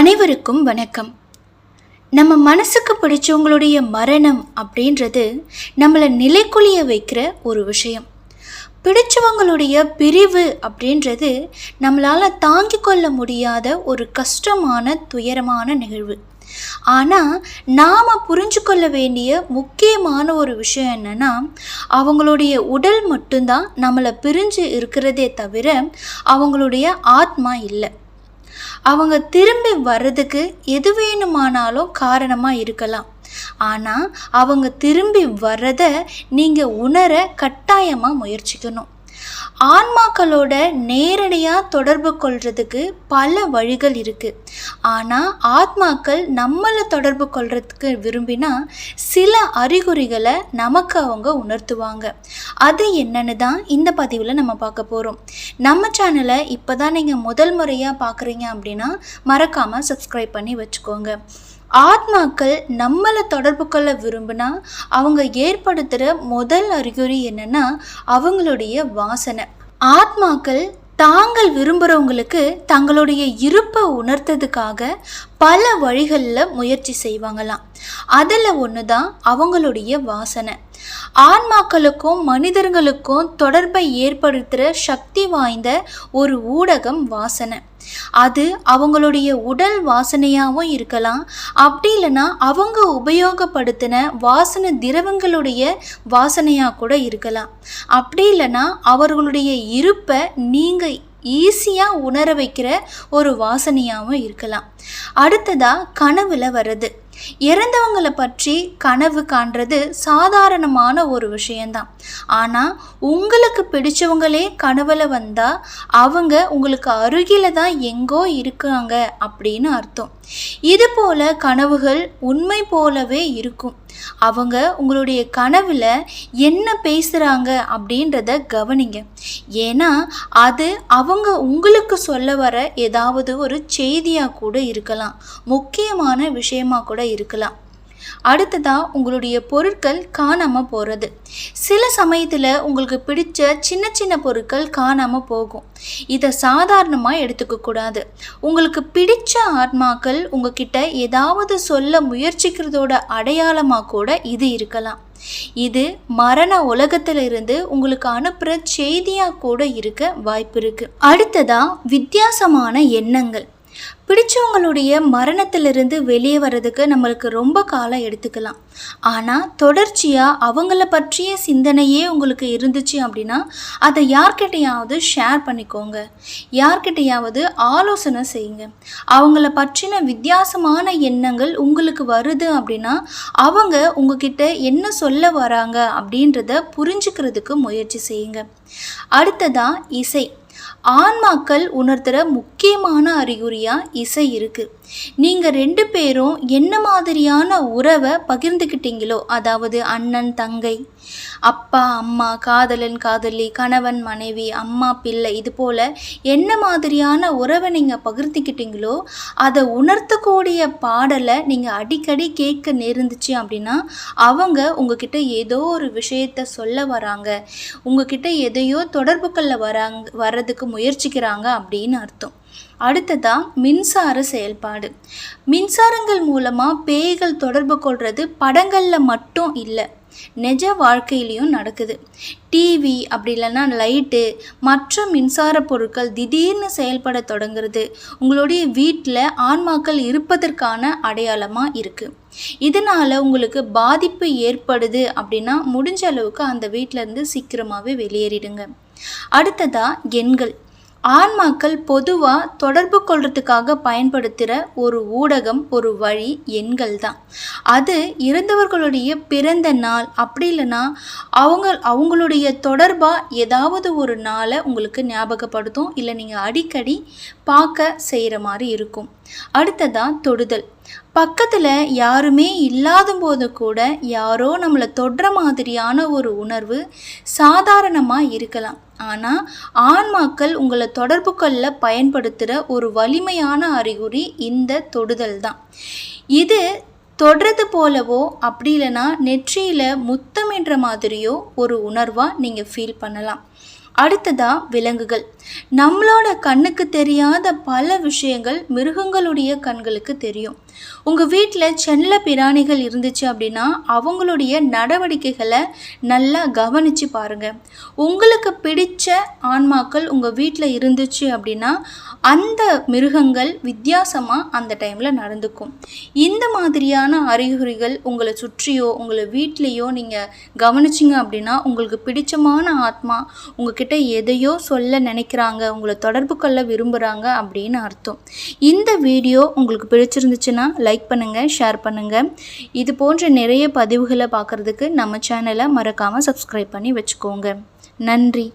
அனைவருக்கும் வணக்கம். நம்ம மனசுக்கு பிடிச்சவங்களுடைய மரணம் அப்படின்றது நம்மளை நிலைக்குலிய வைக்கிற ஒரு விஷயம். பிடிச்சவங்களுடைய பிரிவு அப்படின்றது நம்மளால் தாங்கிக் கொள்ள முடியாத ஒரு கஷ்டமான துயரமான நிகழ்வு. ஆனால் நாம் புரிஞ்சு கொள்ள வேண்டிய முக்கியமான ஒரு விஷயம் என்னென்னா அவங்களுடைய உடல் மட்டும்தான் நம்மளை பிரிஞ்சு இருக்கிறதே தவிர அவங்களுடைய ஆத்மா இல்லை. அவங்க திரும்பி வர்றதுக்கு எது வேணுமானாலும் காரணமாக இருக்கலாம். ஆனால் அவங்க திரும்பி வர்றத நீங்கள் உணர கட்டாயமாக முயற்சிக்கணும். ஆன்மாக்களோட நேரடியாக தொடர்பு கொள்றதுக்கு பல வழிகள் இருக்குது ஆனால் ஆத்மாக்கள் நம்மளை தொடர்பு கொள்றதுக்கு விரும்பினா சில அறிகுறிகளை நமக்கு அவங்க உணர்த்துவாங்க. அது என்னன்னு தான் இந்த பதிவில் நம்ம பார்க்க போகிறோம் நம்ம சேனலை இப்போ தான் நீங்கள் முதல் முறையாக பார்க்குறீங்க அப்படின்னா மறக்காமல் சப்ஸ்கிரைப் பண்ணி வச்சுக்கோங்க. ஆத்மாக்கள் நம்மளை தொடர்பு கொள்ள விரும்பினா அவங்க ஏற்படுத்துகிற முதல் அறிகுறி என்னன்னா அவங்களுடைய வாசனை. ஆத்மாக்கள் தாங்கள் விரும்புகிறவங்களுக்கு தங்களுடைய இருப்பை உணர்த்ததுக்காக பல வழிகளில் முயற்சி செய்வாங்களாம். அதில் ஒன்று தான் அவங்களுடைய வாசனை. ஆன்மாக்களுக்கும் மனிதர்களுக்கும் தொடர்பை ஏற்படுத்துகிற சக்தி வாய்ந்த ஒரு ஊடகம் வாசனை. அது அவங்களுடைய உடல் வாசனையாகவும் இருக்கலாம். அப்படி இல்லைன்னா அவங்க உபயோகப்படுத்தின வாசனை திரவங்களுடைய வாசனையாக கூட இருக்கலாம். அப்படி இல்லைன்னா அவர்களுடைய இருப்பை நீங்கள் ஈஸியாக உணர வைக்கிற ஒரு வாசனையாகவும் இருக்கலாம். அடுத்ததாக கனவில் வர்றது. இறந்தவங்களை பற்றி கனவு காண்றது சாதாரணமான ஒரு விஷயந்தான் ஆனால் உங்களுக்கு பிடிச்சவங்களே கனவுல வந்தால் அவங்க உங்களுக்கு அருகில தான் எங்கோ இருக்காங்க அப்படின்னு அர்த்தம். இது போல கனவுகள் உண்மை போலவே இருக்கும். அவங்க உங்களுடைய கனவில் என்ன பேசுகிறாங்க அப்படின்றத கவனிங்க. ஏன்னா அது அவங்க உங்களுக்கு சொல்ல வர ஏதாவது ஒரு செய்தியாக கூட இருக்கலாம். முக்கியமான விஷயமாக கூட இருக்கலாம். அடுத்ததாக உங்களுடைய பொருட்கள் காணாமல் போகிறது சில சமயத்தில் உங்களுக்கு பிடிச்ச சின்ன சின்ன பொருட்கள் காணாமல் போகும். இதை சாதாரணமாக எடுத்துக்கக்கூடாது உங்களுக்கு பிடிச்ச ஆத்மாக்கள் உங்ககிட்ட ஏதாவது சொல்ல முயற்சிக்கிறதோட அடையாளமாக கூட இது இருக்கலாம். இது மரண உலகத்திலிருந்து உங்களுக்கு அனுப்புகிற செய்தியாக கூட இருக்க வாய்ப்பு இருக்குது அடுத்ததாக வித்தியாசமான எண்ணங்கள். பிடிச்சவங்களுடைய மரணத்திலிருந்து வெளியே வர்றதுக்கு நம்மளுக்கு ரொம்ப காலம் எடுத்துக்கலாம். ஆனால் தொடர்ச்சியாக அவங்கள பற்றிய சிந்தனையே உங்களுக்கு இருந்துச்சு அப்படின்னா அதை யார்கிட்டையாவது ஷேர் பண்ணிக்கோங்க. யார்கிட்டையாவது ஆலோசனை செய்யுங்க. அவங்கள பற்றின வித்தியாசமான எண்ணங்கள் உங்களுக்கு வருது அப்படின்னா அவங்க உங்ககிட்ட என்ன சொல்ல வராங்க அப்படின்றத புரிஞ்சுக்கிறதுக்கு முயற்சி செய்யுங்க. அடுத்ததாக இசை. ஆன்மாக்கள் உணர்த்துகிற முக்கியமான அறிகுறியாக இசை இருக்குது நீங்கள் ரெண்டு பேரும் என்ன மாதிரியான உறவை பகிர்ந்துக்கிட்டீங்களோ அதாவது அண்ணன் தங்கை அப்பா அம்மா காதலன் காதலி கணவன் மனைவி அம்மா பிள்ளை இது போல் என்ன மாதிரியான உறவை நீங்கள் பகிர்ந்துக்கிட்டீங்களோ அதை உணர்த்தக்கூடிய பாடலை நீங்கள் அடிக்கடி கேட்க நேர்ந்துச்சு அப்படின்னா அவங்க உங்ககிட்ட ஏதோ ஒரு விஷயத்த சொல்ல வராங்க. உங்ககிட்ட எதையோ தொடர்புகளில் வராங்க வர்றதுக்கு முயற்சிக்கிறாங்க அப்படின்னு அர்த்தம். அடுத்ததாக மின்சார செயல்பாடு. மின்சாரங்கள் மூலமாக பேய்கள் தொடர்பு கொள்வது படங்களில் மட்டும் இல்லை. நிஜ வாழ்க்கையிலையும் நடக்குது. டிவி அப்படி இல்லைன்னா லைட்டு மற்ற மின்சார பொருட்கள் திடீர்னு செயல்பட தொடங்குறது உங்களுடைய வீட்டில் ஆன்மாக்கள் இருப்பதற்கான அடையாளமாக இருக்குது இதனால் உங்களுக்கு பாதிப்பு ஏற்படுது அப்படின்னா முடிஞ்ச அளவுக்கு அந்த வீட்டிலேருந்து சீக்கிரமாகவே வெளியேறிடுங்க. அடுத்ததாக எண்கள். ஆன்மாக்கள் பொதுவாக தொடர்பு கொள்றதுக்காக பயன்படுத்துகிற ஒரு ஊடகம் ஒரு வழி எண்கள் தான் அது இறந்தவர்களுடைய பிறந்த நாள். அப்படி இல்லைன்னா அவங்க அவங்களுடைய தொடர்பாக ஏதாவது ஒரு நாளை உங்களுக்கு ஞாபகப்படுத்தும். இல்லை நீங்கள் அடிக்கடி பார்க்க செய்கிற மாதிரி இருக்கும். அடுத்ததாக தொடுதல். பக்கத்தில் யாருமே இல்லாத போது கூட யாரோ நம்மளை தொடுற மாதிரியான ஒரு உணர்வு சாதாரணமாக இருக்கலாம். ஆனால் ஆன்மாக்கள் உங்களை தொடர்பு கொள்ள பயன்படுத்துகிற ஒரு வலிமையான அறிகுறி இந்த தொடுதல் தான். இது தொடுறது போலவோ அப்படி இல்லைன்னா நெற்றியில் முத்தமின்ற மாதிரியோ ஒரு உணர்வாக நீங்கள் ஃபீல் பண்ணலாம். அடுத்ததா விலங்குகள். நம்மளோட கண்ணுக்கு தெரியாத பல விஷயங்கள் மிருகங்களுடைய கண்களுக்கு தெரியும். உங்கள் வீட்டில் செல்ல பிராணிகள் இருந்துச்சு அப்படின்னா அவங்களுடைய நடவடிக்கைகளை நல்லா கவனித்து பாருங்கள் உங்களுக்கு பிடித்த ஆன்மாக்கள் உங்கள் வீட்டில் இருந்துச்சு அப்படின்னா அந்த மிருகங்கள் வித்தியாசமாக அந்த டைமில் நடந்துக்கும். இந்த மாதிரியான அறிகுறிகள் உங்களை சுற்றியோ உங்களை வீட்லேயோ நீங்கள் கவனிச்சிங்க அப்படின்னா உங்களுக்கு பிடிச்சமான ஆத்மா உங்ககிட்ட எதையோ சொல்ல நினைக்கிறாங்க உங்களை தொடர்பு கொள்ள விரும்புகிறாங்க அப்படின்னு அர்த்தம். இந்த வீடியோ உங்களுக்கு பிடிச்சிருந்துச்சுன்னா லைக் பண்ணுங்கள் ஷேர் பண்ணுங்கள் இது போன்ற நிறைய பதிவுகளை பார்க்குறதுக்கு நம்ம சேனலை மறக்காமல் சப்ஸ்கிரைப் பண்ணி வச்சுக்கோங்க. நன்றி.